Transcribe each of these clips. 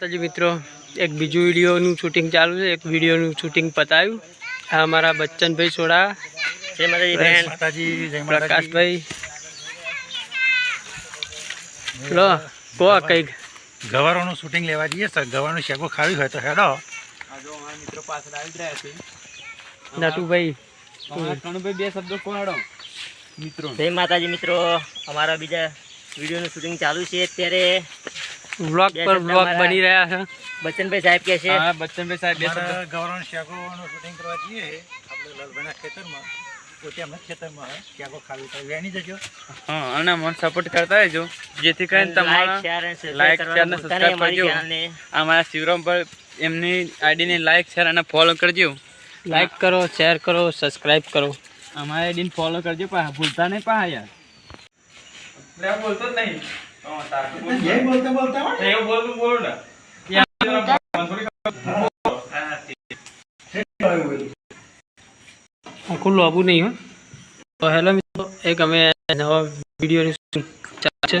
માતાજી મિત્રો એક બીજું વિડીયોનું શૂટિંગ ચાલુ છે. એક વિડીયોનું શૂટિંગ પતાવ્યું આ અમારા બચ્ચનભાઈ સોડા. જય માતાજી જય ફ્રેન્ડ માતાજી જય માતાજી. પ્રકાશભાઈ. લો કો કંઈક? ગવારોનું શૂટિંગ લેવા જઈએ સર. ગવારનું શેકો ખાવી હોય તો હેડો. નટુભાઈ. જય માતાજી મિત્રો. અમારા બીજા વિડીયોનું શૂટિંગ ચાલુ છે અત્યારે. વ્લોગ પર વ્લોગ બની રહ્યા છે. બચ્ચનભાઈ સાહેબ કે છે? અમારા ગવારોનું શેકોનું શૂટિંગ કરવા જઈએ. આપણે લાલભાઈના ખેતરમાં પોતે અમે ખેતરમાં શેકો ખાવી તો વેણી જજો. હા અને મને સપોર્ટ કરતા રહેજો. જેથી કરીને લાઈક તમારા શેર અને સબસ્ક્રાઇબ નહીં કરજો. અમારા શિવરામ પર એમની આઈડીને લાઈક શેર અને ફોલો કરજો. લાઈક કરો શેર કરો સબસ્ક્રાઇબ કરો. અમારા આઈડીને ફોલો કરજો પાછા ભૂલતા નહીં પાછા યાર. બોલતો જ નહીં. જય બોલતા બોલતા હોય એવું બોલતું બોલું ને. આખું લોબું નહીં હો. તો હેલો મિત્રો એક અમે નવા વિડીયોની શું ચાલે છે.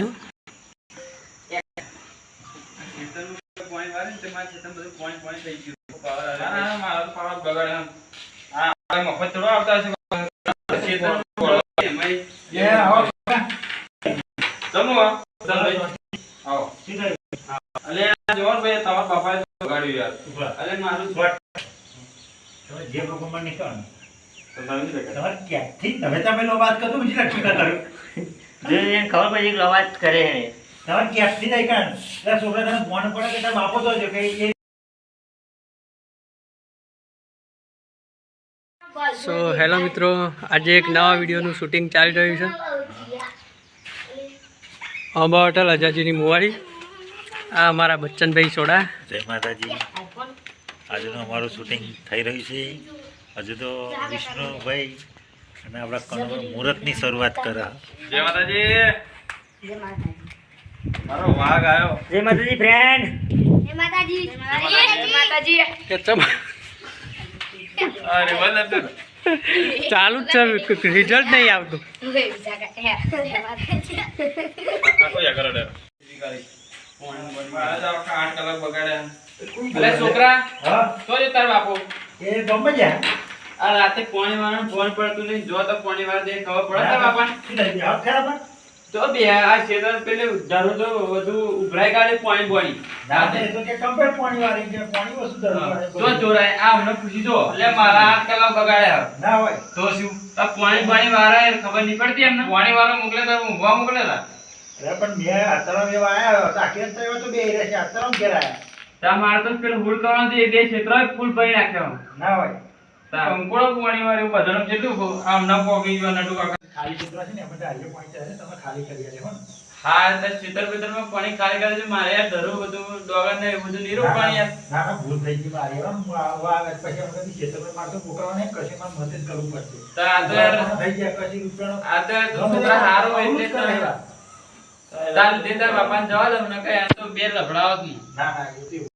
આવતા જે લોકોમાં નીકળો ને, તમારે ના કરે ક્યાંથી ફોન પડે કે તમે એ સો હેલો મિત્રો. આજે એક નવા વિડીયોનું શૂટિંગ ચાલી રહ્યું છે. અંબા હોટલ અજાજીની મુવાડી. આ અમારા બચ્ચનભાઈ સોડા. જય માતાજી. આજનું અમારું શૂટિંગ થઈ રહ્યું છે. હજુ તો વિષ્ણુભાઈ અને આપણા કણ મુહૂર્તની શરૂઆત કરે. જય માતાજી. મારો વાઘ આવ્યો. જય માતાજી ફ્રેન્ડ જય માતાજી. જય માતાજી. કે તમ અરે તું. ચાલુ જ છે રિઝલ્ટ નહીં આવતું. છોકરા તો જ તાર બાપુ. એ ગમે જાય આ રાતે પાણી વાળા ફોન પડતું નહીં જો તો પાણી વાર દે ખબર પડે તાર બાપા તો બે આ છેતર પેલે ધારો તો વધુ ઉભરાઈ કાઢે પાણી બોણી રાતે તો કે કમ્પ્લેટ પાણી વાળી કે પાણી વસ્તુ ધરવું તો ચોરાય આ મને પૂછી જો એટલે મારા આ કલાક બગાડ્યા ના હોય. તો શું? આ પાણી પાણી વાળા એ ખબર નહીં પડતી એમને? પાણી વાળો મોકલે તો ઊંઘવા મોકલેલા અરે પણ બે અત્યારે એવા આયા હતા આખી તો એવા તો બે રહ્યા છે અત્યારે ઘેર તા મારે તો પેલું હુલ કરવાનું દે બે ક્ષેત્ર ફૂલ ભરી નાખ્યો ના હોય. તા અંકોળો પાણી વાળું બધાનું કેટલું આમ ન પોગી ગયો નટુ ખાલી ચિત્ર છે ને એમાં હારીએ પાણી ચાલે તમે ખાલી કરી આલે હો ને. હા તો ક્ષેત્ર પાણી ખાલી કરે છે મારે યાર ધરું બધું ડોગર ને બધું નીરું પાણી યાર ના ના ભૂલ થઈ ગઈ મારી હો. હું આવા આવે પછી અમે કદી ખેતરમાં મારતો કશી મદદ કરવું પડશે તો આ તો યાર થઈ ગયા કશી રૂપિયાનો આ તો છોકરા હારો એટલે તો તાર તાર બાપાને જવા દઉં ને કઈ આ તો બે લફડાવો નહીં ના ના